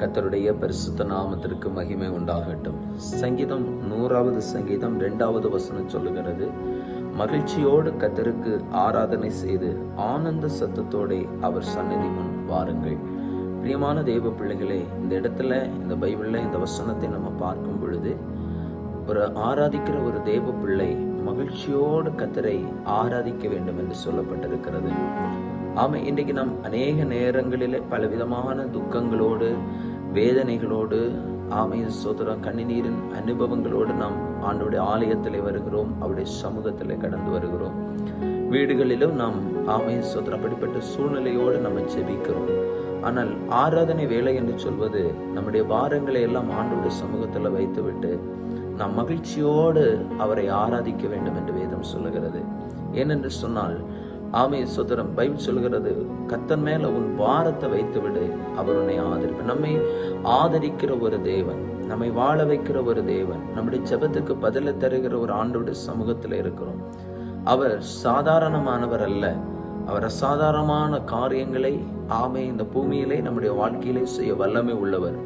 கத்தருடைய பரிசுத்த நாமத்திற்கு மகிமை உண்டாகட்டும். சங்கீதம் நூறாவது சங்கீதம் இரண்டாவது வசனம் சொல்லுகிறது மகிழ்ச்சியோடு கத்தருக்கு ஆராதனை செய்து ஆனந்த சத்தத்தோட அவர் சந்நிதி முன் வாருங்கள். பிரியமான தேவ பிள்ளைகளே இந்த இடத்துல இந்த பைபிள்ல இந்த வசனத்தை நம்ம பார்க்கும் பொழுது ஒரு ஆராதிக்கிற ஒரு தெய்வ பிள்ளை மகிழ்ச்சியோடு கத்தரை ஆராதிக்க வேண்டும் என்று சொல்லப்பட்டிருக்கிறது. ஆமாம் இன்றைக்கு நாம் அநேக நேரங்களிலே பலவிதமான துக்கங்களோடு வேதனைகளோடு ஆமை சோதரம் கண்ணிநீரின் அனுபவங்களோடு நாம் ஆண்டோடைய ஆலயத்திலே வருகிறோம் அவருடைய சமூகத்தில் கடந்து வருகிறோம். வீடுகளிலும் நாம் ஆமை சோதரம் அப்படிப்பட்ட சூழ்நிலையோடு நம்ம ஜெபிக்கிறோம். ஆனால் ஆராதனை வேலை என்று சொல்வது நம்முடைய பாரங்களை எல்லாம் ஆண்டோடைய சமூகத்தில் வைத்துவிட்டு நாம் மகிழ்ச்சியோடு அவரை ஆராதிக்க வேண்டும் என்று வேதம் சொல்லுகிறது. ஏனென்று சொன்னால் ஆமைய சுதரம் பைபிள் சொல்கிறது கத்தன் மேல உன் பாரத்தை வைத்து விடு அவர் உன்னை ஆதரிப்பு நம்மை ஆதரிக்கிற ஒரு தேவன் நம்மை வாழ வைக்கிற ஒரு தேவன் நம்முடைய ஜெபத்துக்கு பதில தருகிற ஒரு ஆண்டோட சமூகத்தில் இருக்கிறோம். அவர் சாதாரணமானவர் அல்ல. அவர் அசாதாரணமான காரியங்களை ஆமை இந்த பூமியிலே நம்முடைய வாழ்க்கையிலே செய்ய வல்லமை உள்ளவர்.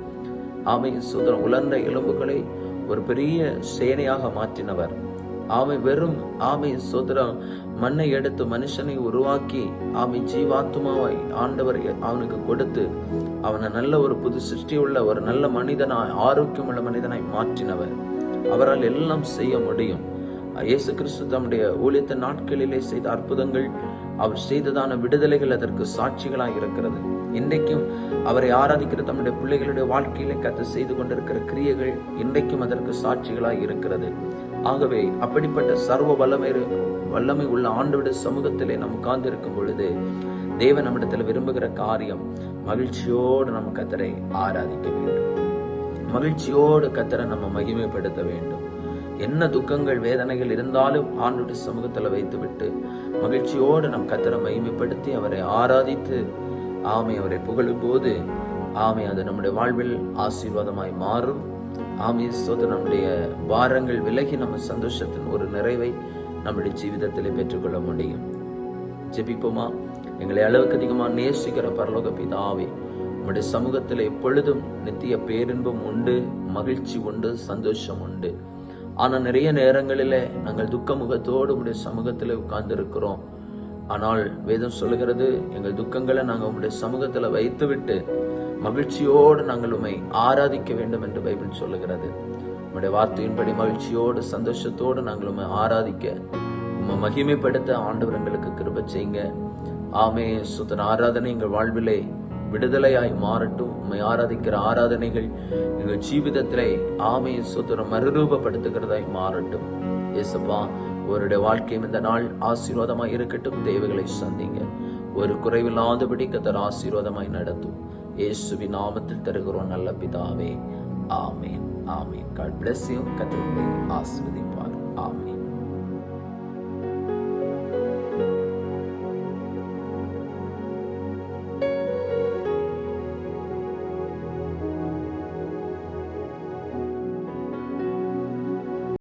ஆமை சுதரம் உலர்ந்த எலும்புகளை ஒரு பெரிய சேனையாக மாற்றினவர். ஆமை வெறும் ஆமை சுதரம் மண்ணை எடுத்து மனுஷனை உருவாக்கி ஆமை ஜீவாத்மாவை ஆண்டவர் அவனுக்கு கொடுத்து அவனை நல்ல ஒரு புது சிருஷ்டியுள்ள ஒரு நல்ல மனிதனாய் ஆரோக்கியமுள்ள மனிதனாய் மாற்றினவர். அவரால் எல்லாம் செய்ய முடியும். இயேசு கிறிஸ்து தம்முடைய ஊழியத்த நாட்களிலே செய்த அற்புதங்கள் அவர் செய்ததான விடுதலைகள் அதற்கு சாட்சிகளாக இருக்கிறது. இன்றைக்கும் அவரை ஆராதிக்கிற தம்முடைய பிள்ளைகளுடைய வாழ்க்கையிலே கத்து செய்து கொண்டிருக்கிற கிரியைகள் இன்றைக்கும் அதற்கு சாட்சிகளாக இருக்கிறது. ஆகவே அப்படிப்பட்ட சர்வ வல்லமை வல்லமை உள்ள ஆண்டோட சமூகத்திலே நாம் உட்கார்ந்திருக்கும் பொழுது தேவன் நம்மிடத்தில் விரும்புகிற காரியம் மகிழ்ச்சியோடு நம்ம கத்தரை ஆராதிக்க வேண்டும். மகிழ்ச்சியோடு கத்தரை நம்ம மகிமைப்படுத்த வேண்டும். என்ன துக்கங்கள் வேதனைகள் இருந்தாலும் ஆண்டுடைய சமூகத்தில் வைத்துவிட்டு மகிழ்ச்சியோடு நம் கத்தரை மகிமைப்படுத்தி அவரை ஆராதித்து ஆமை அவரை புகழும் போது ஆமை அது நம்முடைய வாழ்வில் ஆசீர்வாதமாய் மாறும். ஆமை சோத நம்முடைய பாரங்கள் விலகி நம்ம சந்தோஷத்தின் ஒரு நிறைவை நம்முடைய ஜீவிதத்தில் பெற்றுக்கொள்ள முடியும். ஜெபிப்போமா? எங்களை அளவுக்கு அதிகமாக நேசிக்கிற பரலோக பிதாவே நம்முடைய சமூகத்தில் எப்பொழுதும் நித்திய பேரின்பம் உண்டு மகிழ்ச்சி உண்டு சந்தோஷம் உண்டு. ஆனால் நிறைய நேரங்களிலே நாங்கள் துக்க முகத்தோடு உடைய சமூகத்தில் உட்கார்ந்துருக்கிறோம். ஆனால் வேதம் சொல்லுகிறது எங்கள் துக்கங்களை நாங்கள் உங்களுடைய சமூகத்தில் வைத்துவிட்டு மகிழ்ச்சியோடு நாங்கள் உண்மை ஆராதிக்க வேண்டும் என்று பைபிள் சொல்லுகிறது. உங்களுடைய வார்த்தையின்படி மகிழ்ச்சியோடு சந்தோஷத்தோடு நாங்கள் உண்மை ஆராதிக்க உண்மை மகிமைப்படுத்த ஆண்டவர் எங்களுக்கு கிருப செய்யுங்க. ஆமே சுத்தன ஆராதனை எங்கள் வாழ்விலே விடுதலையாய் மாறட்டும். உண்மை ஆராதிக்கிற ஆராதனைகள் எங்கள் ஜீவிதத்திலே ஆமையை சுத்தரம் மறுரூபப்படுத்துகிறதாய் மாறட்டும். இயேசப்பா ஒருடைய வாழ்க்கையும் இந்த நாள் ஆசீர்வாதமாய் இருக்கட்டும். தேவைகளை சந்திங்க. ஒரு குறைவில்லாதபடி கத்தர் ஆசீர்வாதமாய் நடத்தும். இயேசுவி நாமத்தில் தருகிறோம் நல்ல பிதாவே. ஆமேன் ஆமேன். காட் பிளஸ் யூ கத்திரங்களை ஆசீர்வதிப்பார். ஆமேன்.